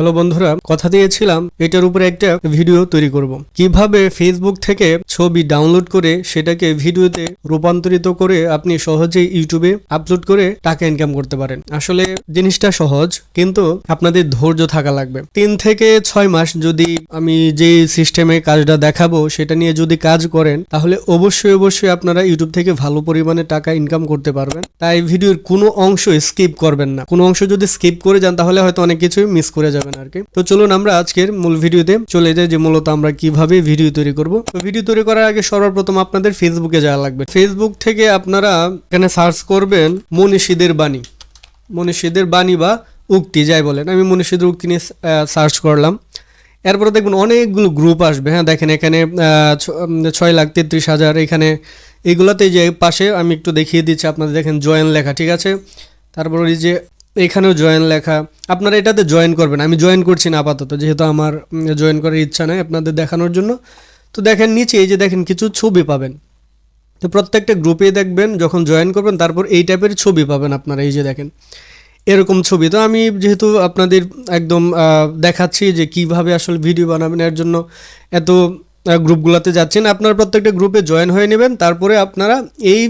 Hello বন্ধুরা, কথা দিয়েছিলাম, এটার উপরে একটা ভিডিও তৈরি করব। কীভাবে ফেসবুক থেকে ছবি ডাউনলোড করে সেটাকে ভিডিওতে রূপান্তরিত করে আপনি সহজেই ইউটিউবে আপলোড করে টাকা ইনকাম করতে পারেন। আসলে জিনিসটা সহজ, কিন্তু আপনাদের ধৈর্য থাকা লাগবে। তিন থেকে ছয় মাস যদি আমি যে সিস্টেমে কাজটা দেখাবো, সেটা নিয়ে যদি কাজ করেন, তাহলে অবশ্যই অবশ্যই আপনারা ইউটিউব থেকে ভালো পরিমাণে টাকা ইনকাম করতে পারবেন। তাই ভিডিওর কোনো অংশ স্কিপ করবেন না। কোনো অংশ যদি স্কিপ করে যান, তাহলে হয়তো অনেক কিছুই মিস করে যাবেন। আর কি। তো চলুন আমরা আজকের মূল ভিডিওতে চলে যাই যে মূলত আমরা কীভাবে ভিডিও তৈরি করব। তো ভিডিও তৈরি করার আগে সর্বপ্রথম আপনাদের ফেসবুকে যাওয়া লাগবে। ফেসবুক থেকে আপনারা এখানে সার্চ করবেন মনীষীদের বাণী। মনীষীদের বাণী বা উক্তি, যাই বলেন। আমি মনীষীদের উক্তি নিয়ে সার্চ করলাম। এরপরে দেখবেন অনেকগুলো গ্রুপ আসবে। হ্যাঁ দেখেন এখানে ছয় লাখ তেত্রিশ হাজার এখানে এগুলোতে যে পাশে আমি একটু দেখিয়ে দিচ্ছি। আপনাদের দেখেন জয়েন লেখা, ঠিক আছে? তারপর এই যে এখানেও জয়েন লেখা। আপনারা এটাতে জয়েন করবেন। আমি জয়েন করছি না আপাতত, যেহেতু আমার জয়েন করার ইচ্ছা নেই আপনাদের দেখানোর জন্য। তো দেখেন নিচে, এই যে দেখেন কিছু ছবি পাবেন। তো প্রত্যেকটা গ্রুপে দেখবেন, যখন জয়েন করবেন, তারপর এই টাইপের ছবি পাবেন আপনারা, এই যে দেখেন। এরকম ছবি। তো আমি যেহেতু আপনাদের একদম দেখাচ্ছি যে কীভাবে আসলে ভিডিও বানাবেন, এর জন্য এত গ্রুপগুলোতে যাচ্ছেন, আপনারা প্রত্যেকটা গ্রুপে জয়েন হয়ে নেবেন। তারপরে আপনারা এই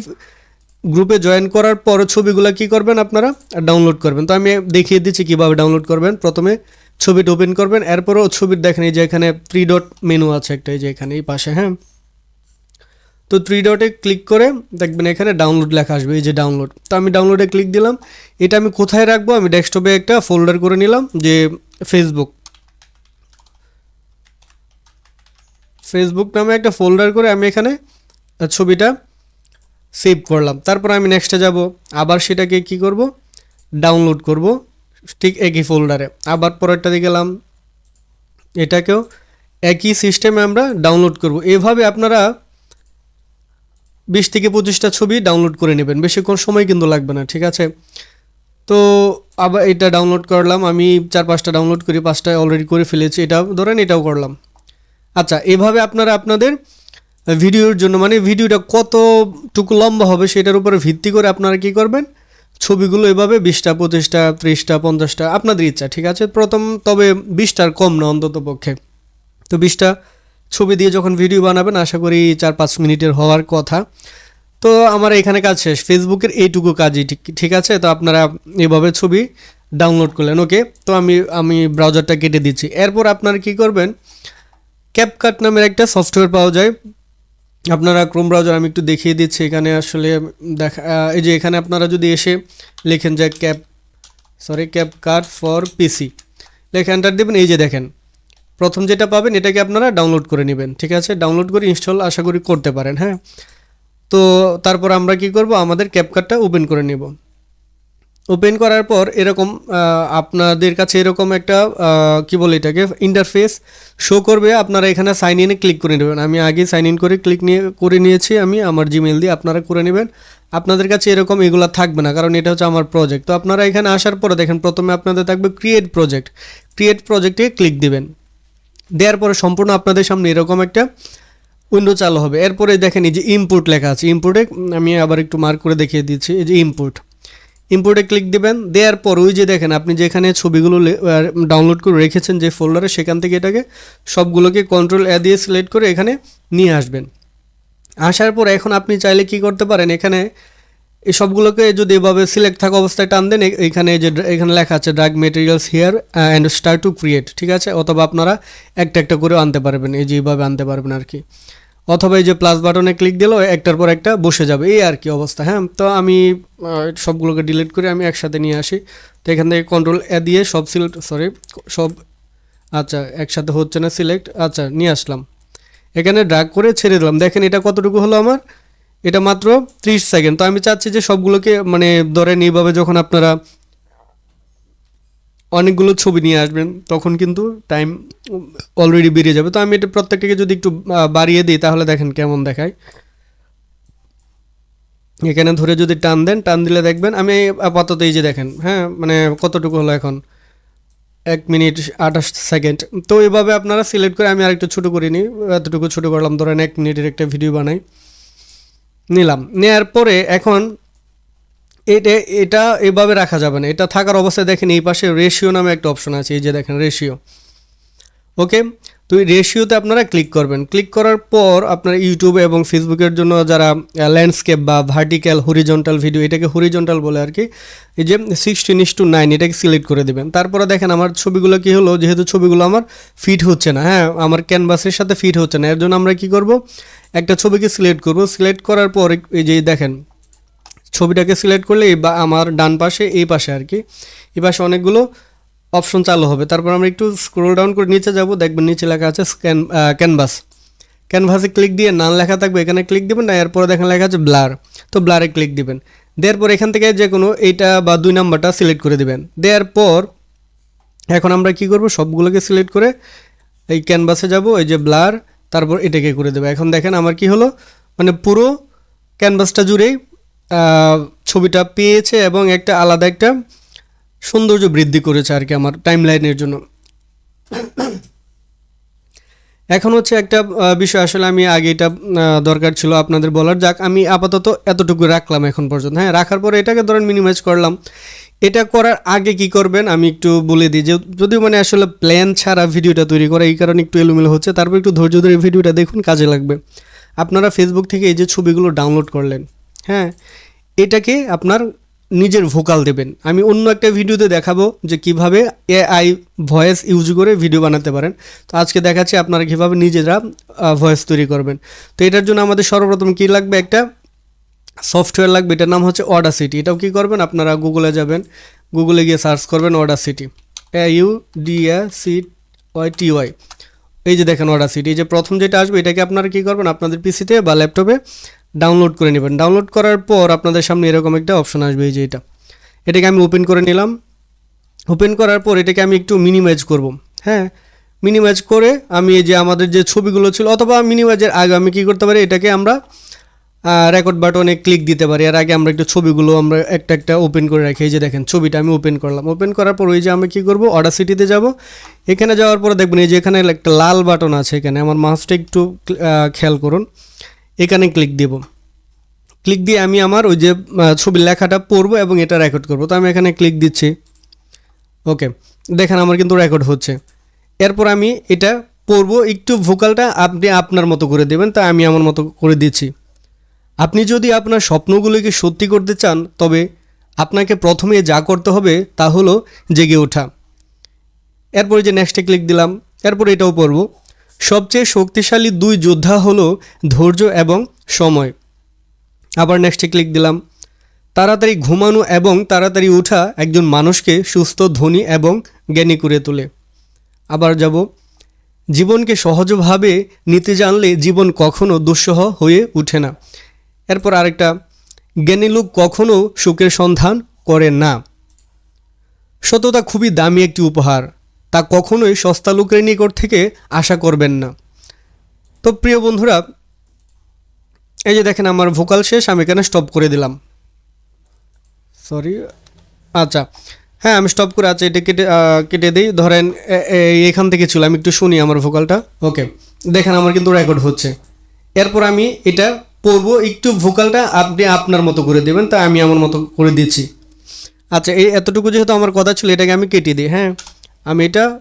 গ্রুপে জয়েন করার পর ছবিগুলো কি করবেন আপনারা? ডাউনলোড করবেন। তো আমি দেখিয়ে দিচ্ছি কীভাবে ডাউনলোড করবেন। প্রথমে ছবিটা ওপেন করবেন। এরপরও ছবির দেখেন এই যে এখানে থ্রি ডট মেনু আছে একটা, এই যে এখানে, এই পাশে হ্যাঁ? তো থ্রি ডটে ক্লিক করে দেখবেন এখানে ডাউনলোড লেখা আসবে, এই যে ডাউনলোড তো আমি ডাউনলোডে ক্লিক দিলাম। এটা আমি কোথায় রাখব? আমি ডেস্কটপে একটা ফোল্ডার করে নিলাম, যে ফেসবুক ফেসবুক নামে একটা ফোল্ডার করে আমি এখানে ছবিটা সেভ করলাম। তারপর আমি নেক্সটে যাব। আবার সেটাকে কি করব? ডাউনলোড করব ঠিক একই ফোল্ডারে আবার পরেরটাতে গেলাম। এটাকেও একই সিস্টেমে আমরা ডাউনলোড করব। এভাবে আপনারা বিশ থেকে পঁচিশটা ছবি ডাউনলোড করে নেবেন। বেশিক্ষণ সময় কিন্তু লাগবে না, ঠিক আছে? তো আবার এটা ডাউনলোড করলাম। আমি চার পাঁচটা ডাউনলোড করি পাঁচটা অলরেডি করে ফেলেছি। এটা ধরেন এটাও করলাম। আচ্ছা এভাবে আপনারা আপনাদের ভিডিওর জন্য মানে ভিডিওটা কতটুকু লম্বা হবে সেটার উপরে ভিত্তি করে আপনারা কি করবেন? ছবিগুলো এভাবে বিশটা, পঁচিশটা, ত্রিশটা, পঞ্চাশটা, আপনাদের ইচ্ছা, ঠিক আছে? প্রথম, তবে বিশটার কম না, অন্তত পক্ষে। তো বিশটা ছবি দিয়ে যখন ভিডিও বানাবেন, আশা করি চার, পাঁচ মিনিটের হওয়ার কথা। তো আমার এখানে কাজ শেষ। ফেসবুকের এইটুকু কাজই, ঠিক ঠিক আছে? তো আপনারা এভাবে ছবি ডাউনলোড করলেন। ওকে, তো আমি আমি ব্রাউজারটা কেটে দিচ্ছি। এরপর আপনারা কি করবেন? ক্যাপকাট নামের একটা সফটওয়্যার পাওয়া যায়। আপনারা ক্রোম ব্রাউজার আমি একটু দেখিয়ে দিচ্ছি, এখানে আসলে দেখা এই যে এখানে আপনারা যদি এসে লেখেন যে cap sorry CapCut for PC, লেখে এন্টার দেবেন, এই যে দেখেন, প্রথম যেটা পাবেন এটাকে আপনারা ডাউনলোড করে নেবেন, ঠিক আছে? ডাউনলোড করে ইনস্টল আশা করি করতে পারেন হ্যাঁ? তো তারপর আমরা কি করব? আমাদের ক্যাপকার্ডটা ওপেন করে নেব। ওপেন করার পর এরকম আপনাদের কাছে এরকম একটা কি বলে এটাকে ইন্টারফেস শো করবে, আপনারা এখানে সাইন ইনে ক্লিক করে নেবেন। আমি আগে সাইন ইন করে ক্লিক নিয়ে, করে নিয়েছি আমি, আমার জিমেল দিয়ে আপনারা করে নেবেন। আপনাদের কাছে এরকম এগুলো থাকবে না, কারণ এটা হচ্ছে আমার প্রজেক্ট তো আপনারা এখানে আসার পরে দেখেন, প্রথমে আপনাদের থাকবে ক্রিয়েট প্রজেক্ট ক্রিয়েট প্রজেক্টে ক্লিক দিবেন। দেওয়ার পরে সম্পূর্ণ আপনাদের সামনে এরকম একটা উইন্ডো চালু হবে। এরপরে দেখেন এই যে ইম্পোর্ট লেখা আছে। ইম্পোর্টে আমি আবার একটু মার্ক করে দেখিয়ে দিচ্ছি, এই যে ইম্পোর্ট ইম্পোর্টে ক্লিক দিবেন, দেওয়ার পর ওই যে দেখেন, আপনি যেখানে ছবিগুলো ডাউনলোড করে রেখেছেন যে ফোল্ডারে সেখান থেকে এটাকে সবগুলোকে কন্ট্রোল এ দিয়ে সিলেক্ট করে এখানে নিয়ে আসবেন। আসার পর এখন আপনি চাইলে কি করতে পারেন, এখানে এই সবগুলোকে যদি এভাবে সিলেক্ট থাকা অবস্থায় টান দেন এখানে যে এখানে লেখা আছে drag materials here and start to create ঠিক আছে? অথবা আপনারা একটা একটা করে আনতে পারবেন, এই যে এইভাবে আনতে পারবেন আর কি। অথবা এই যে প্লাস বাটনে ক্লিক দিলেও একটার পর একটা বসে যাবে। এই আর কি অবস্থা হ্যাঁ? তো আমি সবগুলোকে ডিলিট করে আমি একসাথে নিয়ে আসি। তো এখান থেকে কন্ট্রোল এ দিয়ে সব সিলেক্ট সরি সব আচ্ছা একসাথে হচ্ছে না সিলেক্ট আচ্ছা নিয়ে আসলাম। এখানে ড্রাগ করে ছেড়ে দিলাম। দেখেন এটা কতটুকু হলো আমার? এটা মাত্র ত্রিশ সেকেন্ড তো আমি চাচ্ছি যে সবগুলোকে মানে ধরেন এইভাবে যখন আপনারা অনেকগুলো ছবি নিয়ে আসবেন, তখন কিন্তু টাইম অলরেডি বেরিয়ে যাবে। তো আমি এটা প্রত্যেকটাকে যদি একটু বাড়িয়ে দিই, তাহলে দেখেন কেমন দেখায়। এখানে ধরে যদি টান দেন, টান দিলে দেখবেন, আমি আপাতত এই যে দেখেন হ্যাঁ মানে কতটুকু হলো এখন? এক মিনিট আঠাশ সেকেন্ড। তো এইভাবে আপনারা সিলেক্ট করে আমি আরেকটু ছোটো করে নিই, এতটুকু ছোটো করলাম, ধরেন এক মিনিটের একটা ভিডিও বানাই। নিলাম। নেওয়ার পরে এখন এটা এটা এভাবে রাখা যাবে না। এটা থাকার অবস্থায় দেখেন এই পাশে রেশিও নামে একটা অপশন আছে, এই যে দেখেন রেশিও ওকে তো এই রেশিওতে আপনারা ক্লিক করবেন। ক্লিক করার পর আপনার ইউটিউব এবং ফেসবুকের জন্য যারা ল্যান্ডস্কেপ বা ভার্টিক্যাল হরিজন্টাল ভিডিও এটাকে হরিজন্টাল বলে আর কি, এই যে সিক্সটিন ইস টু নাইন এটাকে সিলেক্ট করে দেবেন। তারপরে দেখেন আমার ছবিগুলো কি হলো, যেহেতু ছবিগুলো আমার ফিট হচ্ছে না হ্যাঁ আমার ক্যানভাসের সাথে ফিট হচ্ছে না, এর জন্য আমরা কি করব? একটা ছবিকে সিলেক্ট করব। সিলেক্ট করার পর এই যে দেখেন ছবিটাকে সিলেক্ট করলে বা আমার ডান পাশে, এই পাশে আর কি। এই পাশে অনেকগুলো অপশন চালু হবে। তারপর আমরা একটু স্ক্রোল ডাউন করে নিচে যাব। দেখবেন নিচে লেখা আছে স্ক্যান ক্যানভাস ক্যানভাসে ক্লিক দিয়ে নান লেখা থাকবে। এখানে ক্লিক দিবেন না, এরপরে দেখেন লেখা আছে ব্লার তো ব্লারে ক্লিক দিবেন। দেওয়ার পর এখান থেকে যে কোনো এইটা বা দুই নাম্বারটা সিলেক্ট করে দিবেন। দেওয়ার পর এখন আমরা কি করব? সবগুলোকে সিলেক্ট করে এই ক্যানভাসে যাব, এই যে ব্লার তারপর এটাকে করে দেবো। এখন দেখেন আমার কি হলো? মানে পুরো ক্যানভাসটা জুড়েই ছবিটা পেয়েছে এবং একটা আলাদা একটা সৌন্দর্য বৃদ্ধি করেছে আর কি আমার টাইম লাইনের জন্য। এখন হচ্ছে একটা বিষয়, আসলে আমি আগে এটা দরকার ছিল আপনাদের বলার। যাক, আমি আপাতত এতটুকু রাখলাম এখন পর্যন্ত। হ্যাঁ রাখার পরে এটাকে ধরেন মিনিমাইজ করলাম। এটা করার আগে কি করবেন? আমি একটু বলে দিই যে, যদিও মানে আসলে প্ল্যান ছাড়া ভিডিওটা তৈরি করা, এই কারণে একটু এলোমেলো হচ্ছে। তারপর একটু ধৈর্য ধরে ভিডিওটা দেখুন, কাজে লাগবে। আপনারা ফেসবুক থেকে এই যে ছবিগুলো ডাউনলোড করলেন হ্যাঁ এটাকে আপনার নিজের ভোকাল দেবেন। আমি অন্য একটা ভিডিওতে দেখাবো যে কীভাবে এআই ভয়েস ইউজ করে ভিডিও বানাতে পারেন। তো আজকে দেখাচ্ছি আপনারা কীভাবে নিজেরা ভয়েস তৈরি করবেন। তো এটার জন্য আমাদের সর্বপ্রথম কী লাগবে? একটা সফটওয়্যার লাগবে। এটার নাম হচ্ছে অর্ডার সিটি এটাও কী করবেন? আপনারা গুগলে যাবেন। গুগলে গিয়ে সার্চ করবেন Audacity A U D A C I T Y এই যে দেখেন অর্ডার সিটি এই যে প্রথম যেটা আসবে, এটাকে আপনারা কী করবেন? আপনাদের পিসিতে বা ল্যাপটপে ডাউনলোড করে নেবেন। ডাউনলোড করার পর আপনাদের সামনে এরকম একটা অপশন আসবে এই যে এটা। এটাকে আমি ওপেন করে নিলাম। ওপেন করার পর এটাকে আমি একটু মিনিমাইজ করব। হ্যাঁ? মিনিমাইজ করে আমি এই যে আমাদের যে ছবিগুলো ছিল, অথবা মিনিমাইজের আগে আমি কী করতে পারি? এটাকে আমরা রেকর্ড বাটনে ক্লিক দিতে পারি। এর আগে আমরা একটু ছবিগুলো আমরা একটা একটা ওপেন করে রাখি। এই যে দেখেন, ছবিটা আমি ওপেন করলাম। ওপেন করার পর ওই যে আমি কী করব? অর্ডার সিটিতে যাব। এখানে যাওয়ার পরে দেখবেন এই যে এখানে একটা লাল বাটন আছে এখানে। আমার মাউসটা একটু খেয়াল করুন। এখানে ক্লিক দেব। ক্লিক দিয়ে আমি আমার ওই যে ছবির লেখাটা পড়ব এবং এটা রেকর্ড করব। তো আমি এখানে ক্লিক দিচ্ছি। ওকে দেখেন আমার কিন্তু রেকর্ড হচ্ছে। এরপর আমি এটা পড়ব। একটু ভোকালটা আপনি আপনার মতো করে দেবেন। তা আমি আমার মতো করে দিচ্ছি। আপনি যদি আপনার স্বপ্নগুলোকে সত্যি করতে চান, তবে আপনাকে প্রথমে যা করতে হবে তা হলো জেগে ওঠা। এরপরে যে নেক্সটে ক্লিক দিলাম। এরপর এটাও পড়ব। সবচেয়ে শক্তিশালী দুই যোদ্ধা হলো ধৈর্য এবং সময়। আবার নেক্সটে ক্লিক দিলাম। তাড়াতাড়ি ঘুমানো এবং তাড়াতাড়ি ওঠা একজন মানুষকে সুস্থ, ধনী এবং জ্ঞানী করে তোলে। আবার যাব। জীবনকে সহজভাবে নিতে জানলে জীবন কখনো দুঃসহ হয়ে ওঠে না। এরপর আরেকটা, জ্ঞানী লোক কখনো সুখের সন্ধান করে না। সততা খুবই দামি একটি উপহার। তা কখনোই সস্তা লোকের নিকট থেকে আশা করবেন না। তো প্রিয় বন্ধুরা, এই যে দেখেন আমার ভোকাল শেষ, আমি এখানে স্টপ করে দিলাম। সরি আচ্ছা। হ্যাঁ আমি স্টপ করে আচ্ছা এটা কেটে কেটে দিই। ধরেন এখান থেকে ছিল আমি একটু শুনি আমার ভোকালটা ওকে দেখেন, আমার কিন্তু রেকর্ড হচ্ছে। এরপর আমি এটা পড়ব, একটু ভোকালটা আপনি আপনার মতো করে দেবেন, তা আমি আমার মতো করে দিচ্ছি। আচ্ছা এই এতটুকু যেহেতু আমার কথা ছিল, এটাকে আমি কেটে দিই হ্যাঁ। আমি এটা,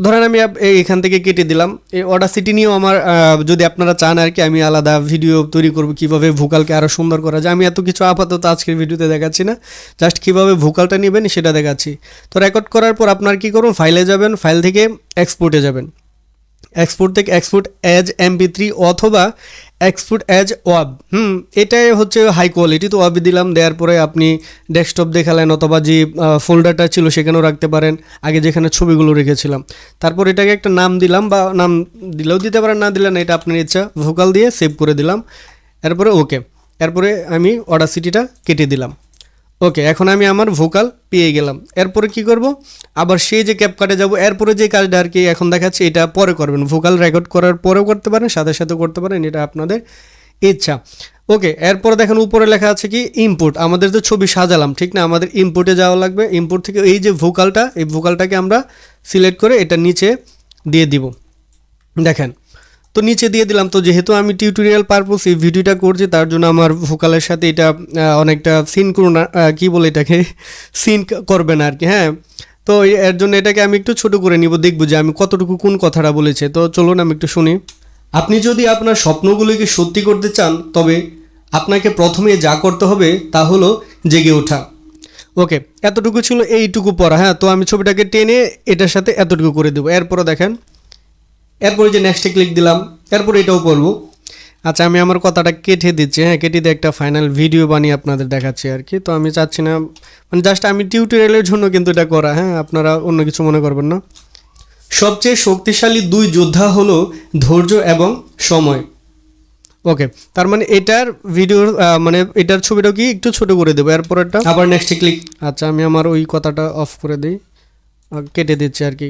ধরেন আমি আপ- এই এখান থেকে কেটে দিলাম। এই অর্ডার সিটি নিয়েও আমার যদি আপনারা চান আর কি, আমি আলাদা ভিডিও তৈরি করব কীভাবে ভোকালকে আরও সুন্দর করা যায়। আমি এত কিছু আপাতত আজকের ভিডিওতে দেখাচ্ছি না। জাস্ট কীভাবে ভোকালটা নেবেন সেটা দেখাচ্ছি। তো রেকর্ড করার পর আপনার কি করুন ফাইলে যাবেন ফাইল থেকে এক্সপোর্টে যাবেন। এক্সপোর্ট থেকে এক্সপোর্ট অ্যাজ এমপি থ্রি অথবা এক্সপোর্ট অ্যাজ ওয়াব। হুম, এটাই হচ্ছে হাই কোয়ালিটি তো ওয়াবি দিলাম, দেওয়ার পরে আপনি ডেস্কটপ দেখালেন অথবা যে ফোল্ডারটা ছিল সেখানেও রাখতে পারেন, আগে যেখানে ছবিগুলো রেখেছিলাম। তারপর এটাকে একটা নাম দিলাম বা নাম দিলেও দিতে পারেন, না দিলেন এটা আপনার ইচ্ছা ভোকাল দিয়ে সেভ করে দিলাম। এরপরে ওকে এরপরে আমি অর্ডার সিটিটা কেটে দিলাম। ওকে, এখন আমি আমার ভোকাল পেয়ে গেলাম। এরপরে কি করব? আবার সেই যে ক্যাপকাটে যাব, এরপরে যে কাজটা আর কি এখন দেখাচ্ছি, এটা পরে করবেন। ভোকাল রেকর্ড করার পরেও করতে পারেন, সাথে সাথে করতে পারেন, এটা আপনাদের ইচ্ছা। ওকে, এরপরে দেখেন উপরে লেখা আছে কি ইনপুট আমাদের তো ছবি সাজালাম, ঠিক না? আমাদের ইনপুটে যাওয়া লাগবে। ইনপুট থেকে এই যে ভোকালটা এই ভোকালটাকে আমরা সিলেক্ট করে এটা নিচে দিয়ে দিব। দেখেন তো নিচে দিয়ে দিলাম। তো যেহেতু আমি টিউটোরিয়াল পারপোজ এই ভিডিওটা করছি, তার জন্য আমার ভোকালের সাথে এটা অনেকটা সিন করুন কী বলে এটাকে? সিন করবে না আর কি হ্যাঁ? তো এর জন্য এটাকে আমি একটু ছোট করে নিব, দেখব যে আমি কতটুকু কোন কথাটা বলেছে। তো চলুন আমি একটু শুনি। আপনি যদি আপনার স্বপ্নগুলিকে সত্যি করতে চান, তবে আপনাকে প্রথমে যা করতে হবে তা হলো জেগে ওঠা। ওকে, এতটুকু ছিল এইটুকু পড়া হ্যাঁ? তো আমি ছবিটাকে টেনে এটার সাথে এতটুকু করে দেবো। এরপরে দেখেন। এরপরে যে নেক্সটে ক্লিক দিলাম এরপর এটাও করব। আচ্ছা আমি আমার কথাটা কেটে দিচ্ছি হ্যাঁ কেটে দিয়ে একটা ফাইনাল ভিডিও বানিয়ে আপনাদের দেখাচ্ছি আর কি। তো আমি চাচ্ছি না মানে জাস্ট আমি টিউটোরিয়ালের জন্য কিন্তু এটা করা হ্যাঁ আপনারা অন্য কিছু মনে করবেন না। সবচেয়ে শক্তিশালী দুই যোদ্ধা হলো ধৈর্য এবং সময়। ওকে তার মানে এটার ভিডিওর মানে এটার ছবিটা কি একটু ছোট করে দেবো এরপরেরটা আবার নেক্সটে ক্লিক আচ্ছা আমি আমার ওই কথাটা অফ করে দিই কেটে দিচ্ছি আর কি।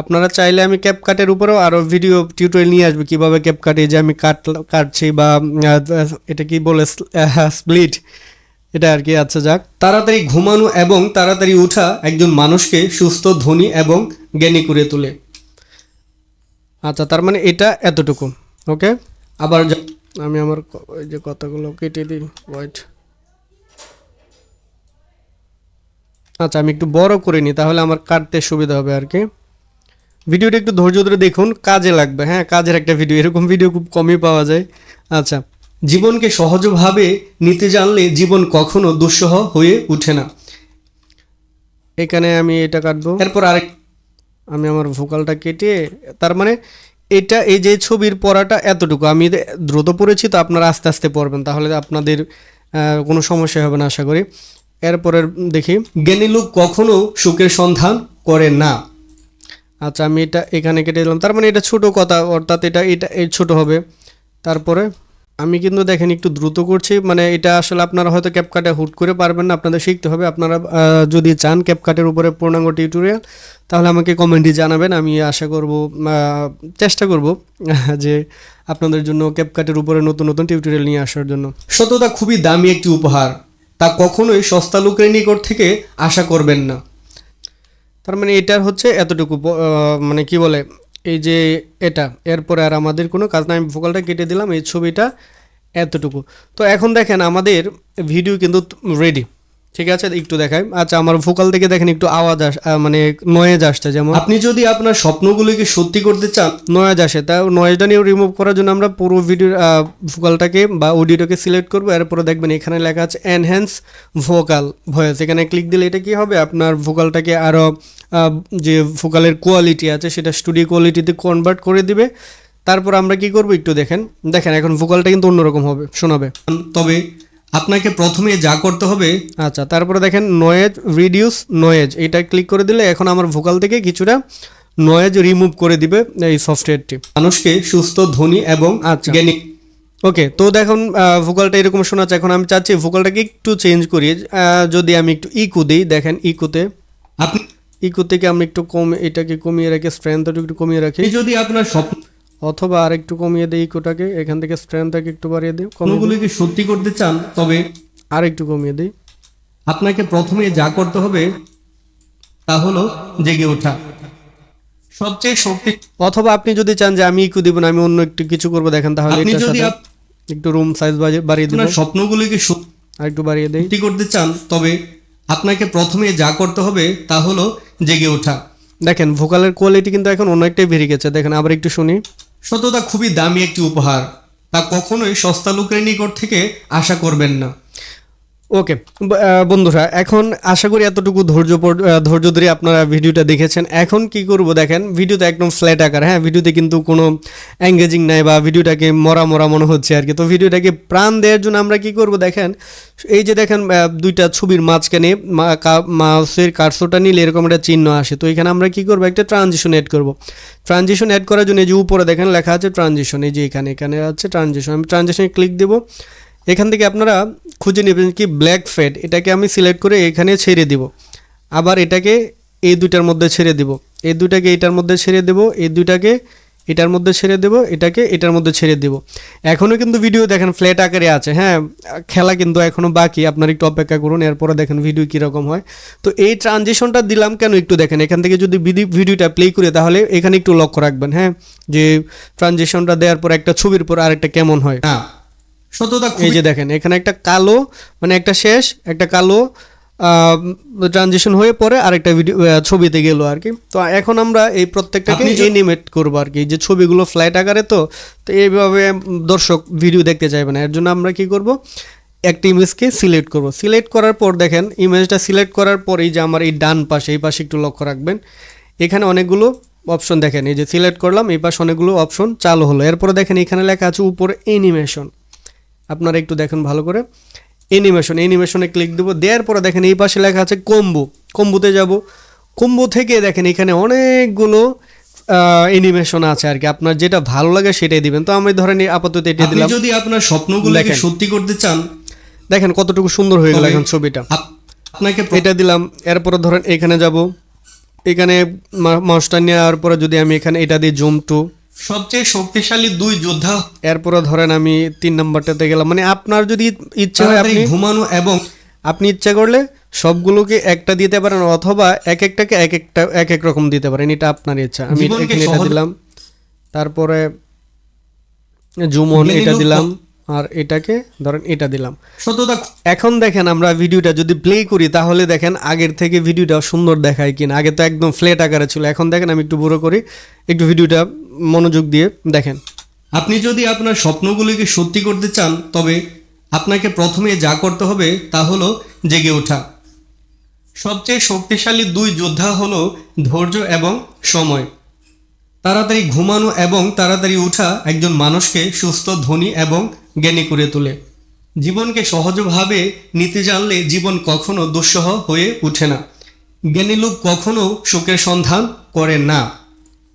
আপনারা চাইলে আমি ক্যাপ কাটের উপরেও আরও ভিডিও টিউটোরিয়াল নিয়ে আসবে কীভাবে ক্যাপ কাটে যে আমি কাট, কাটছি বা এটা কি বলে স্প্লিট এটা আর কি আচ্ছা যাক। তাড়াতাড়ি ঘুমানো এবং তাড়াতাড়ি উঠা একজন মানুষকে সুস্থ, ধনী এবং জ্ঞানী করে তোলে। আচ্ছা তার মানে এটা এতটুকু ওকে আবার আমি আমার যে কথাগুলো কেটে দিই ওয়াইট আচ্ছা আমি একটু বড় করে নিই, তাহলে আমার কাটতে সুবিধা হবে আর কি। ভিডিওটা একটু ধৈর্য ধরে দেখুন, কাজে লাগবে হ্যাঁ কাজের একটা ভিডিও, এরকম ভিডিও খুব কমই পাওয়া যায়। আচ্ছা জীবনকে সহজভাবে নিতে জানলে জীবন কখনো দুঃসহ হয়ে ওঠে না। এখানে আমি এটা কাটবো। এরপর আরেক আমি আমার ভোকালটা কেটে, তার মানে এটা, এই যে ছবির পড়াটা এতটুকু। আমি দ্রুত পড়েছি, তো আপনারা আস্তে আস্তে পড়বেন, তাহলে আপনাদের কোনো সমস্যা হবে না, আশা করি। এরপরের দেখি। জ্ঞানী লোক কখনো সুখের সন্ধান করে না। আচ্ছা আমি এটা এখানে কেটে দিলাম। তার মানে এটা ছোট কথা, অর্থাৎ এটা এটা ছোট হবে। তারপরে আমি কিন্তু দেখেন একটু দ্রুত করছি মানে এটা আসলে আপনারা হয়তো ক্যাপকাটে হুট করে পারবেন না, আপনাদের শিখতে হবে। আপনারা যদি চান ক্যাপকাটের উপরে পূর্ণাঙ্গ টিউটোরিয়াল তাহলে আমাকে কমেন্টে জানাবেন। আমি আশা করব চেষ্টা করব, যে আপনাদের জন্য ক্যাপকাটের উপরে নতুন নতুন টিউটোরিয়াল নিয়ে আসার জন্য। সততা খুবই দামি একটি উপহার। তা কখনোই সস্তা লোকের নিকট থেকে আশা করবেন না। তার মানে এটার হচ্ছে এতটুকু মানে কি বলে, এই যে এটা, এরপরে আর আমাদের কোনো কাজ না আমি ভোকালটা কেটে দিলাম, এই ছবিটা এতটুকু। তো এখন দেখেন, আমাদের ভিডিও কিন্তু রেডি ঠিক আছে একটু দেখাই। আচ্ছা আমার ভোকাল থেকে দেখেন একটু আওয়াজ আস মানে নয়েজ আসছে যেমন আপনি যদি আপনার স্বপ্নগুলিকে সত্যি করতে চান নয়েজ আসে তা নয়েজটা নিয়ে রিমুভ করার জন্য আমরা পুরো ভিডিও ভোকালটাকে বা অডিওটাকে সিলেক্ট করব। এরপরে দেখবেন এখানে লেখা আছে এনহ্যান্স ভোকাল ভয়েস এখানে ক্লিক দিলে এটা কি হবে? আপনার ভোকালটাকে আরও যে ভোকালের কোয়ালিটি আছে সেটা স্টুডিও কোয়ালিটিতে কনভার্ট করে দিবে। তারপর আমরা কি করব? একটু দেখেন। দেখেন এখন ভোকালটা কিন্তু অন্যরকম হবে শোনাবে। তবে আপনাকে প্রথমে যা করতে হবে আচ্ছা তারপরে দেখেন নয়েজ রিডিউস নয়েজ এটা ক্লিক করে দিলে এখন আমার ভোকাল থেকে কিছুটা নয়েজ রিমুভ করে দিবে এই সফটওয়্যারটি মানুষকে সুস্থ ধনী এবং আচ্ছা। জ্ঞানী। ওকে তো দেখুন ভোকালটা এরকম শোনাচ্ছে। এখন আমি চাচ্ছি ভোকালটাকে একটু চেঞ্জ করি। যদি আমি একটু ইকু দিই দেখেন ইকুতে আপনি ইকু থেকে আমি একটু কম এটাকে কমিয়ে রাখি স্ট্রেংথটা একটু কমিয়ে রাখি। যদি আপনার অথবা আর একটু কমিয়ে দিই ইকুটাকে এখান থেকে স্ট্রেংথটাকে একটু বাড়িয়ে দিই দিই। সত্যি করতে চান তবে আর একটু কমিয়ে দিই। আপনাকে প্রথমে যা করতে হবে তা হলো জেগে ওঠা। সবচেয়ে শক্তি অথবা আপনি যদি চান যে আমি ইকু দিব না আমি অন্য একটু কিছু করব দেখেন তাহলে আপনি যদি একটু রুম সাইজ বাড়িয়ে আপনার স্বপ্নগুলিকে আর একটু বাড়িয়ে দিই। করতে চান তবে আপনাকে প্রথমে যা করতে হবে তা হলো জেগে ওঠা। দেখেন ভোকালের কোয়ালিটি কিন্তু এখন অনেকটাই বেড়ে গেছে। দেখেন আবার একটু শুনি। সততা খুবই দামি একটি উপহার। তা কখনোই সস্তা লোকের নিকট থেকে আশা করবেন না। ওকে বন্ধুরা, এখন আশা করি এতটুকু ধৈর্য ধৈর্য ধরে আপনারা ভিডিওটা দেখেছেন। এখন কি করব দেখেন, ভিডিওতে একদম ফ্ল্যাট আকার হ্যাঁ ভিডিওতে কিন্তু কোনো এঙ্গেজিং নাই বা ভিডিওটাকে মরা মরা মনে হচ্ছে আর কি। তো ভিডিওটাকে প্রাণ দেওয়ার জন্য আমরা কি করব দেখেন, এই যে দেখেন দুইটা ছবির মাঝখানে মাউসের কার্সোটা নিলে এরকম একটা চিহ্ন আসে। তো এখানে আমরা কি করব, একটা ট্রানজিশন অ্যাড করব। ট্রানজিশন অ্যাড করার জন্য এই যে উপরে দেখেন লেখা আছে ট্রানজিশন এই যে এখানে এখানে আছে ট্রানজিশন আমি ট্রানজিশনে ক্লিক দেবো। এখান থেকে আপনারা খুঁজে নেবেন কি ব্ল্যাক ফেড এটাকে আমি সিলেক্ট করে এখানে ছেড়ে দিব। আবার এটাকে এই দুইটার মধ্যে ছেড়ে দিব। এই দুইটাকে এটার মধ্যে ছেড়ে দেব, এই দুইটাকে এটার মধ্যে ছেড়ে দেব, এটাকে এটার মধ্যে ছেড়ে দেব। এখনও কিন্তু ভিডিও দেখেন ফ্ল্যাট আকারে আছে হ্যাঁ খেলা কিন্তু এখনও বাকি। আপনার একটু অপেক্ষা করুন, এরপরে দেখেন ভিডিও কীরকম হয়। তো এই ট্রানজেকশনটা দিলাম কেন একটু দেখেন, এখান থেকে যদি ভিডি- ভিডিওটা প্লে করি তাহলে এখানে একটু লক্ষ্য রাখবেন হ্যাঁ যে ট্রানজেকশনটা দেওয়ার পর একটা ছবির পর আরেকটা কেমন হয়। না এই যে দেখেন এখানে একটা কালো মানে একটা শেষ একটা কালো ট্রানজিশন হয়ে পরে আরেকটা ভিডিও ছবিতে গেল আর কি। তো এখন আমরা এই প্রত্যেকটাকে এনিমেট করব আর কি। যে ছবিগুলো ফ্ল্যাট আকারে তো তো এইভাবে দর্শক ভিডিও দেখতে চাইবে না। এর জন্য আমরা কি করব? একটা ইমেজকে সিলেক্ট করব। সিলেক্ট করার পর দেখেন ইমেজটা সিলেক্ট করার পরেই যে আমার এই ডান পাশে এই পাশে একটু লক্ষ্য রাখবেন। এখানে অনেকগুলো অপশন দেখেন। এই যে সিলেক্ট করলাম এই পাশে অনেকগুলো অপশন চালু হলো। এরপরে দেখেন এখানে লেখা আছে উপরে অ্যানিমেশন আপনারা একটু দেখেন ভালো করে। অ্যানিমেশন অ্যানিমেশনে ক্লিক দেবো দেওয়ার পরে দেখেন এই পাশে লেখা আছে কম্বো। কম্বোতে যাব। কম্বো থেকে দেখেন এখানে অনেকগুলো অ্যানিমেশন আছে আর কি। আপনার যেটা ভালো লাগে সেটাই দিবেন। তো আমি ধরেন এই আপাতত এটা দিলাম। যদি আপনার স্বপ্নগুলোকে। সত্যি করতে চান দেখেন কতটুকু সুন্দর হয়ে গেল এখন ছবিটা। আপনাকে এটা দিলাম। এরপরে ধরেন এখানে যাব। এখানে মাউসটা নেওয়ার পরে যদি আমি এখানে এটা দিই জুম টু সবচেয়ে শক্তিশালী দুই যোদ্ধা। এরপরে ধরেন আমি তিন নম্বরটাতে গেলাম। মানে আপনার যদি ইচ্ছা হয় আপনি ঘুমানো এবং আপনি ইচ্ছা করলে সবগুলোকে একটা দিতে পারেন অথবা এক একটাকে এক একটা এক এক রকম দিতে পারেন। এটা আপনার ইচ্ছা। আমি এটা দিলাম। তারপরে জুমন এটা দিলাম। আর এটাকে ধরেন এটা দিলাম। এখন দেখেন আমরা ভিডিওটা যদি প্লে করি তাহলে দেখেন আগের থেকে ভিডিওটা সুন্দর দেখায় কিনা। আগে তো একদম ফ্ল্যাট আকারে ছিল এখন দেখেন আমি একটু বড় করি একটু ভিডিওটা মনোযোগ দিয়ে দেখেন। আপনি যদি আপনার স্বপ্নগুলিকে সত্যি করতে চান তবে আপনাকে প্রথমে যা করতে হবে তা হলো জেগে ওঠা। সবচেয়ে শক্তিশালী দুই যোদ্ধা হলো ধৈর্য এবং সময়। তাড়াতাড়ি ঘুমানো এবং তাড়াতাড়ি ওঠা একজন মানুষকে সুস্থ ধনী এবং জ্ঞানী করে তোলে। জীবনকে সহজভাবে নিতে জানলে জীবন কখনো দুঃসহ হয়ে ওঠে না। জ্ঞানী লোক কখনো সুখের সন্ধান করে না।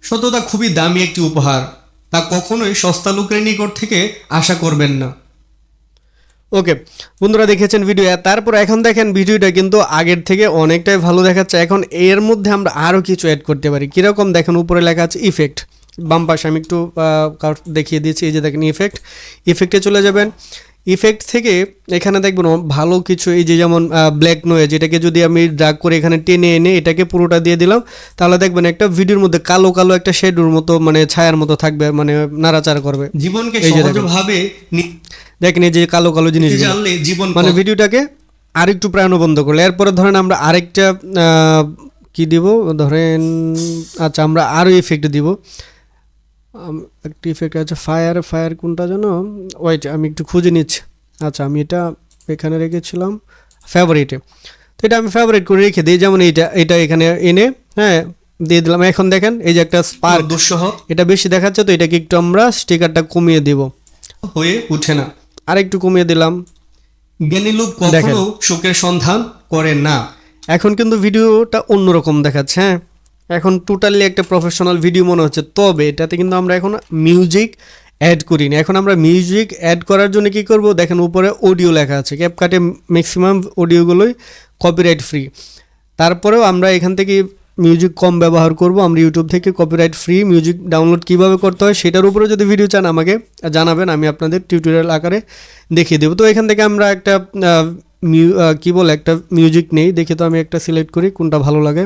সততা খুবই দামি একটি উপহার। তা কখনোই সস্তা লোকের নিকট থেকে আশা করবেন না। ওকে, বন্ধুরা দেখেছেন ভিডিও তারপর এখন দেখেন ভিডিওটা কিন্তু আগের থেকে অনেকটাই ভালো দেখাচ্ছে। এখন এর মধ্যে আমরা আরও কিছু অ্যাড করতে পারি। কীরকম? দেখেন উপরে লেখা আছে ইফেক্ট বাম পাশে আমি একটু দেখিয়ে দিয়েছি এই যে দেখেন ইফেক্ট ইফেক্টে চলে যাবেন। ইফেক্ট থেকে এখানে দেখবেন ভালো কিছু এই যে যেমন ব্ল্যাক নয়েজ এটাকে যদি আমি ড্রাগ করে এখানে টেনে এনে এটাকে পুরোটা দিয়ে দিলাম তাহলে দেখবেন একটা ভিডিওর মধ্যে কালো কালো একটা শেডুর মতো মানে ছায়ার মতো থাকবে মানে নাড়াচাড়া করবে। জীবনকে দেখেন। সহজভাবে দেখেন এই যে কালো কালো জিনিস জানলে জীবন মানে ভিডিওটাকে আরেকটু প্রাণবন্ধ করল। এরপরে ধরেন আমরা আরেকটা আহ, কি দিব? ধরেন আচ্ছা আমরা আরও ইফেক্ট দিব। একটা ইফেক্ট আছে ফায়ার ফায়ার কোনটা যেন? ওয়েট আমি একটু খুঁজে নিচ্ছি। আচ্ছা আমি এটা এখানে রেখেছিলাম ফেভারিটে তো এটা আমি ফেভারিট করে রেখে দিই যেমন এইটা এটা এখানে এনে হ্যাঁ দিয়ে দিলাম। এখন দেখেন এই যে একটা স্পার্ক দুঃসহ। এটা বেশি দেখাচ্ছে তো এটাকে একটু আমরা স্টিকারটা কমিয়ে দিব। হয়ে উঠে না। আর একটু কমিয়ে দিলাম। জ্ঞানী লোক। কখনো সুখের সন্ধান করে না। এখন কিন্তু ভিডিওটা অন্যরকম দেখাচ্ছে হ্যাঁ। এখন টোটালি একটা প্রফেশনাল ভিডিও মনে হচ্ছে। তবে এটাতে কিন্তু আমরা এখন মিউজিক অ্যাড করিনি। এখন আমরা মিউজিক অ্যাড করার জন্য কি করব? দেখেন উপরে অডিও লেখা আছে। ক্যাপকাটে ম্যাক্সিমাম অডিওগুলোই কপিরাইট ফ্রি তারপরেও আমরা এখান থেকে মিউজিক কম ব্যবহার করব। আমরা ইউটিউব থেকে কপিরাইট ফ্রি মিউজিক ডাউনলোড কীভাবে করতে হয় সেটার উপরে যদি ভিডিও চান আমাকে জানাবেন, আমি আপনাদের টিউটোরিয়াল আকারে দেখিয়ে দেবো। তো এখান থেকে আমরা একটা মিউ কী কি বলে, একটা মিউজিক নেই। দেখে তো আমি একটা সিলেক্ট করি, কোনটা ভালো লাগে।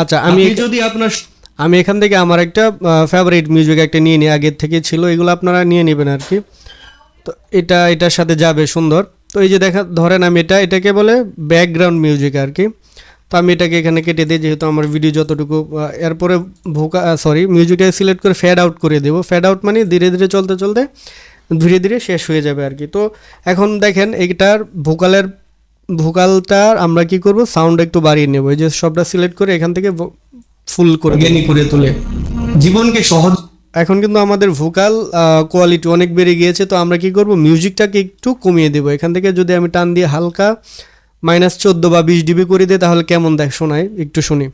আচ্ছা আমি যদি আপনার আমি এখান থেকে আমার একটা ফেভারিট মিউজিক একটা নিয়ে নিই আগের থেকে ছিল এগুলো আপনারা নিয়ে নেবেন আর কি। তো এটা এটার সাথে যাবে সুন্দর। তো এই যে দেখা ধরেন আমি এটা এটাকে বলে ব্যাকগ্রাউন্ড মিউজিক আর কি। তো আমি এটাকে এখানে কেটে দিই যেহেতু আমার ভিডিও যতটুকু এরপরে ভোকা সরি মিউজিকটা সিলেক্ট করে ফ্যাড আউট করে দেবো। ফ্যাড আউট মানে ধীরে ধীরে চলতে চলতে ধীরে ধীরে শেষ হয়ে যাবে আর কি। তো এখন দেখেন এইটার ভোকালের ভোকালটার আমরা কি করব? সাউন্ড একটু বাড়িয়ে নেব। এই যে সবটা সিলেক্ট করে এখান থেকে ফুল করে। জ্ঞানী করে তোলে। জীবনকে সহজ এখন কিন্তু আমাদের ভোকাল কোয়ালিটি অনেক বেড়ে গিয়েছে তো আমরা কি করব? মিউজিকটাকে একটু কমিয়ে দেবো। এখান থেকে যদি আমি টান দিয়ে হালকা মাইনাস চোদ্দ বা বিশ ডিবি করে দিই তাহলে কেমন দেখ শোনায়? একটু শুনি।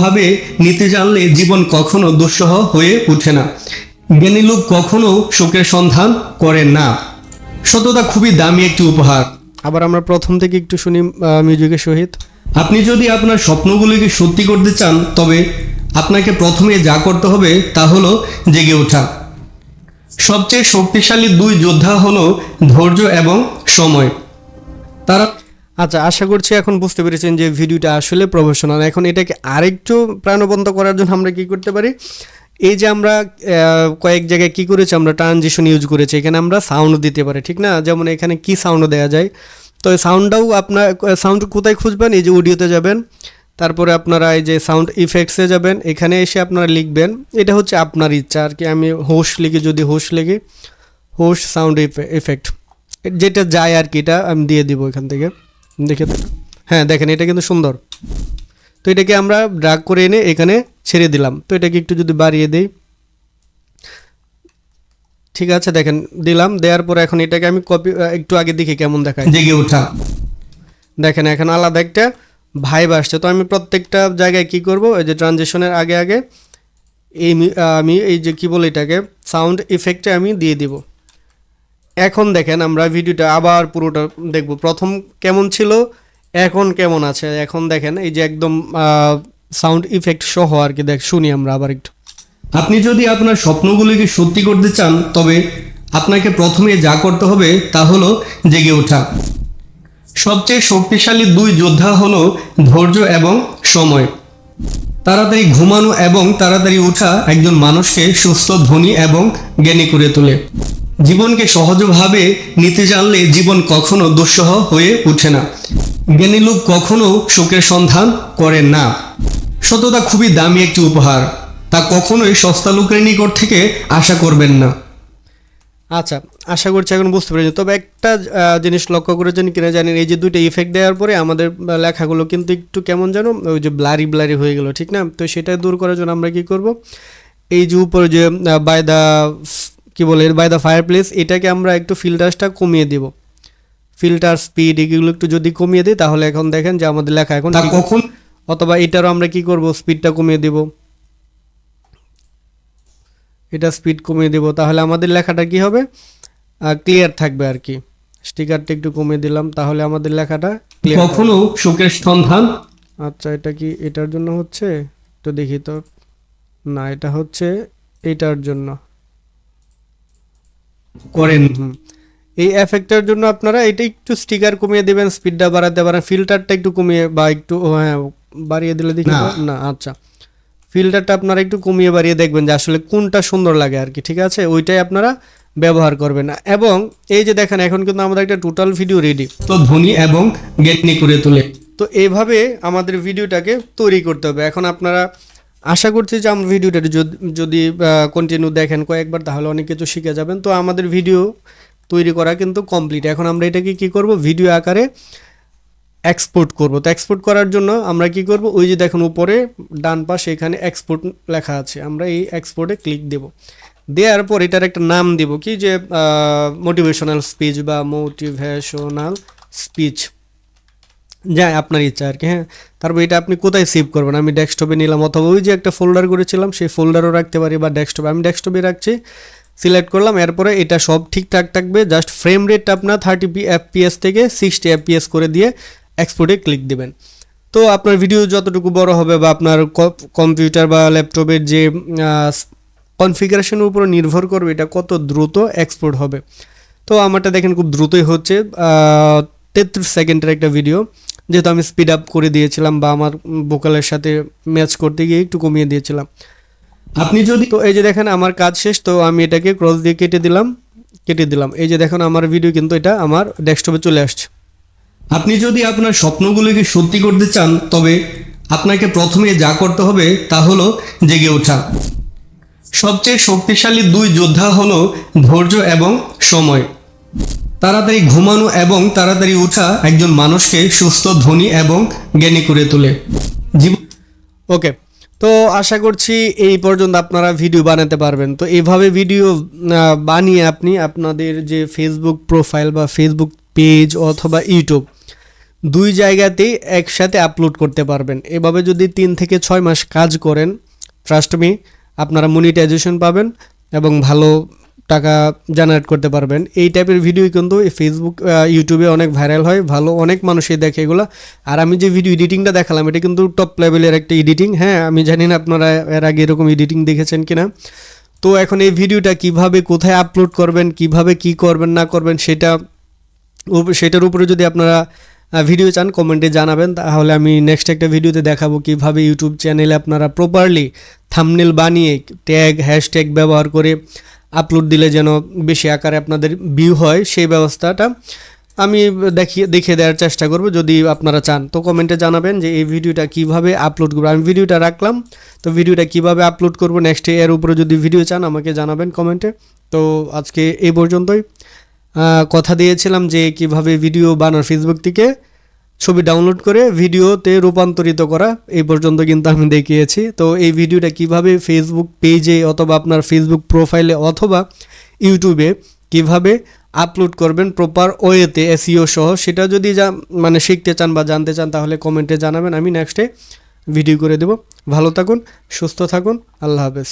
ভাবে নিতে জানলে জীবন কখনো দুঃসহ হয়ে ওঠে না। জ্ঞানী লোক কখনো সুখের সন্ধান করে না। সততা খুবই দামি একটি উপহার। আবার আমরা প্রথম থেকে একটু শুনি মিউজিকের সহিত। আপনি যদি আপনার স্বপ্নগুলিকে সত্যি করতে চান তবে আপনাকে প্রথমে যা করতে হবে তা হলো জেগে ওঠা। সবচেয়ে শক্তিশালী দুই যোদ্ধা হলো ধৈর্য এবং সময়। তারা আচ্ছা আশা করছি এখন বুঝতে পেরেছেন যে ভিডিওটা আসলে প্রফেশনাল এখন এটাকে আরেকটু প্রাণবন্ত করার জন্য আমরা কি করতে পারি? এই যে আমরা কয়েক জায়গায় কি করেছি, আমরা ট্রানজিশন ইউজ করেছি, এখানে আমরা সাউন্ড দিতে পারি, ঠিক না? যেমন এখানে কি সাউন্ড দেওয়া যায়? তো সাউন্ডটাও আপনার সাউন্ড কোথায় খুঁজবেন? এই যে অডিওতে যাবেন, তারপরে আপনারা এই যে সাউন্ড ইফেক্টসে যাবেন, এখানে এসে আপনারা লিখবেন, এটা হচ্ছে আপনার ইচ্ছা, আর কি আমি হোস লিখি, যদি হোস লিখি হোস সাউন্ড ইফেক্ট যেটা যায় আর কি, এটা আমি দিয়ে দিব এখান থেকে, দেখে হ্যাঁ দেখেন, এটা কিন্তু সুন্দর। এটাকে আমরা ড্রাগ করে এনে এখানে ছেড়ে দিলাম। তো এটাকে একটু যদি বাড়িয়ে দেই। ঠিক আছে দেখেন দিলাম দেওয়ার পর এখন এটাকে আমি কপি একটু আগে দেখি কেমন দেখায়। জেগে ওঠা। দেখেন এখন আলাদা একটা ভাইব আসছে। তো আমি প্রত্যেকটা জায়গায় কি করব? এই যে ট্রানজেকশনের আগে আগে এই আমি এই যে কি বলে এটাকে সাউন্ড ইফেক্টে আমি দিয়ে দিব। এখন দেখেন আমরা ভিডিওটা আবার পুরোটা দেখব। প্রথম কেমন ছিল? এখন কেমন আছে? এখন দেখেন, এই যে একদম সাউন্ড ইফেক্ট সহ আর কি, দেখ, শুনি আমরা আবার একটু। আপনি যদি আপনার স্বপ্নগুলিকে সত্যি করতে চান, তবে আপনাকে প্রথমে যা করতে হবে তা হলো জেগে ওঠা। সবচেয়ে শক্তিশালী দুই যোদ্ধা হলো ধৈর্য এবং সময়। তাড়াতাড়ি ঘুমানো এবং তাড়াতাড়ি ওঠা একজন মানুষকে সুস্থ, ধনী এবং জ্ঞানী করে তোলে। জীবনকে সহজভাবে নিতে জানলে জীবন কখনো দুঃসহ হয়ে ওঠে না। জ্ঞানী লোক কখনো সুখের সন্ধান করেন না। সততা খুবই দামি একটি উপহার। তা কখনোই সস্তা লোকের নিকট থেকে আশা করবেন না। আচ্ছা আশা করছি এখন বুঝতে পেরেছি তবে একটা জিনিস লক্ষ্য করেছেন কিনা জানেন? এই যে দুইটা ইফেক্ট দেওয়ার পরে আমাদের লেখাগুলো কিন্তু একটু কেমন যেন, ওই যে ব্লারি ব্লারি হয়ে গেল, ঠিক না? তো সেটা দূর করার জন্য আমরা কি করব? এই যে উপরে যে বাই দ্য কি বলে এর বাই দ্য ফায়ার প্লেস এটাকে আমরা একটু ফিল্টারসটা কমিয়ে দিব। ফিল্টার স্পিড এগুলো একটু যদি কমিয়ে দিই তাহলে এখন দেখেন যে আমাদের লেখা এখন কখন? অথবা এটারও আমরা কি করব স্পিডটা কমিয়ে দেব। এটা স্পিড কমিয়ে দেব তাহলে আমাদের লেখাটা কি হবে? ক্লিয়ার থাকবে আর কি। স্টিকারটা একটু কমিয়ে দিলাম তাহলে আমাদের লেখাটা ক্লিয়ার কখনো সুখের সন্ধান? আচ্ছা এটা কি এটার জন্য হচ্ছে? একটু দেখি তো। না এটা হচ্ছে এটার জন্য। করেন। এই এফেক্টের জন্য আপনারা এটা একটু স্টিকার কমিয়ে দেবেন স্পিডটা বাড়াতে পারেন ফিল্টারটা একটু কমিয়ে বা একটু হ্যাঁ বাড়িয়ে দিলে দেখি না। না আচ্ছা। ফিল্টারটা আপনারা একটু কমিয়ে বাড়িয়ে দেখবেন যে আসলে কোনটা সুন্দর লাগে আর কি ঠিক আছে? ওইটাই আপনারা ব্যবহার করবেন। এবং এই যে দেখেন এখন কিন্তু আমাদের একটা টোটাল ভিডিও রেডি তো ধ্বনি এবং গেটনি করে তোলে। তো এইভাবে আমাদের ভিডিওটাকে তৈরি করতে হবে। এখন আপনারা আশা করছি যে আমার ভিডিওটা যদি- যদি কন্টিনিউ দেখেন কয়েকবার, তাহলে অনেক কিছু শিখে যাবেন। তো আমাদের ভিডিও তৈরি করা কিন্তু কমপ্লিট এখন আমরা এটাকে কি করব? ভিডিও আকারে এক্সপোর্ট করব। তো এক্সপোর্ট করার জন্য আমরা কি করব? ওই যে দেখুন, উপরে, ডান পাশে এখানে এক্সপোর্ট লেখা আছে। আমরা এই এক্সপোর্টে ক্লিক দেব। দেওয়ার পর এটার একটা নাম দিব। কি যে মোটিভেশনাল স্পিচ বা মোটিভেশনাল স্পিচ যায় আপনার ইচ্ছা আর কি হ্যাঁ। তারপর এটা আপনি কোথায় সেভ করবেন? আমি ডেস্কটপে নিলাম, অথবা ওই যে একটা ফোল্ডার করেছিলাম, সেই ফোল্ডারও রাখতে পারি, বা ডেস্কটপে আমি ডেস্কটপে রাখছি সিলেক্ট করলাম, এরপরে এটা সব ঠিকঠাক থাকবে জাস্ট ফ্রেম রেটটা আপনার থার্টি এফপিএস থেকে সিক্সটি এফপিএস করে দিয়ে এক্সপোর্টে ক্লিক দিবেন। তো আপনার ভিডিও যতটুকু বড় হবে, বা আপনার কম্পিউটার বা ল্যাপটপের যে কনফিগারেশনের উপর নির্ভর করবে, এটা কত দ্রুত এক্সপোর্ট হবে। তো আমারটা দেখেন খুব দ্রুতই হচ্ছে তেত্রিশ সেকেন্ডের একটা ভিডিও যেহেতু আমি স্পিড আপ করে দিয়েছিলাম বা আমার ভোকালের সাথে ম্যাচ করতে গিয়ে একটু কমিয়ে দিয়েছিলাম। আপনি যদি তো এই যে দেখেন আমার কাজ শেষ তো আমি এটাকে ক্রস দিয়ে কেটে দিলাম কেটে দিলাম। এই যে দেখেন আমার ভিডিও কিন্তু এটা আমার ডেস্কটপে চলে আসছে। আপনি যদি আপনার স্বপ্নগুলিকে সত্যি করতে চান তবে আপনাকে প্রথমে যা করতে হবে তা হলো জেগে ওঠা। সবচেয়ে শক্তিশালী দুই যোদ্ধা হলো ধৈর্য এবং সময়। তাড়াতাড়ি ঘুমানো এবং তাড়াতাড়ি উঠা একজন মানুষকে সুস্থ, ধনী এবং জ্ঞানী করে তোলে। জীবন ওকে তো আশা করছি এই পর্যন্ত আপনারা ভিডিও বানাতে পারবেন। তো এইভাবে ভিডিও বানিয়ে আপনি আপনাদের যে ফেসবুক প্রোফাইল বা ফেসবুক পেজ অথবা ইউটিউব দুই জায়গাতেই একসাথে আপলোড করতে পারবেন। এভাবে যদি তিন থেকে ছয় মাস কাজ করেন ট্রাস্ট মি আপনারা মনিটাইজেশন পাবেন এবং ভালো টাকা জেনারেট করতে পারবেন। এই টাইপের ভিডিও কিন্তু ফেসবুক ইউটিউবে অনেক ভাইরাল হয়, ভালো অনেক মানুষই দেখে এগুলো। আর আমি যে ভিডিও এডিটিংটা দেখালাম, এটা কিন্তু টপ লেভেলের একটা এডিটিং হ্যাঁ আমি জানি না আপনারা এর আগে এরকম এডিটিং দেখেছেন কিনা। তো এখন এই ভিডিওটা কীভাবে কোথায় আপলোড করবেন, কীভাবে কি করবেন, না করবেন, সেটা সেটার উপরে যদি আপনারা ভিডিও চান কমেন্টে জানাবেন। তাহলে আমি নেক্সট একটা ভিডিওতে দেখাবো কীভাবে ইউটিউব চ্যানেলে আপনারা প্রপারলি থামনেল বানিয়ে ট্যাগ হ্যাশট্যাগ ব্যবহার করে আপলোড দিলে যেন বেশি আকারে আপনাদের ভিউ হয়, সেই ব্যবস্থাটা আমি দেখিয়ে দেখিয়ে দেওয়ার চেষ্টা করব। যদি আপনারা চান, তো কমেন্টে জানাবেন যে এই ভিডিওটা কীভাবে আপলোড করব। আমি ভিডিওটা রাখলাম, তো ভিডিওটা কীভাবে আপলোড করব নেক্সট এর উপরে যদি ভিডিও চান, আমাকে জানাবেন কমেন্টে তো আজকে এই পর্যন্তই। কথা দিয়েছিলাম যে কীভাবে ভিডিও বানার ফেসবুক থেকে। ছবি ডাউনলোড করে ভিডিওতে রূপান্তরিত করা, এই পর্যন্ত কিন্তু আমি দেখিয়েছি। তো এই ভিডিওটা কীভাবে ফেসবুক পেজে অথবা আপনার ফেসবুক প্রোফাইলে অথবা ইউটিউবে কীভাবে আপলোড করবেন প্রপার ওয়েতে এসিও সহ, সেটা যদি যা মানে শিখতে চান বা জানতে চান, তাহলে কমেন্টে জানাবেন। আমি নেক্সটে ভিডিও করে দেব। ভালো থাকুন, সুস্থ থাকুন। আল্লাহ হাফেজ।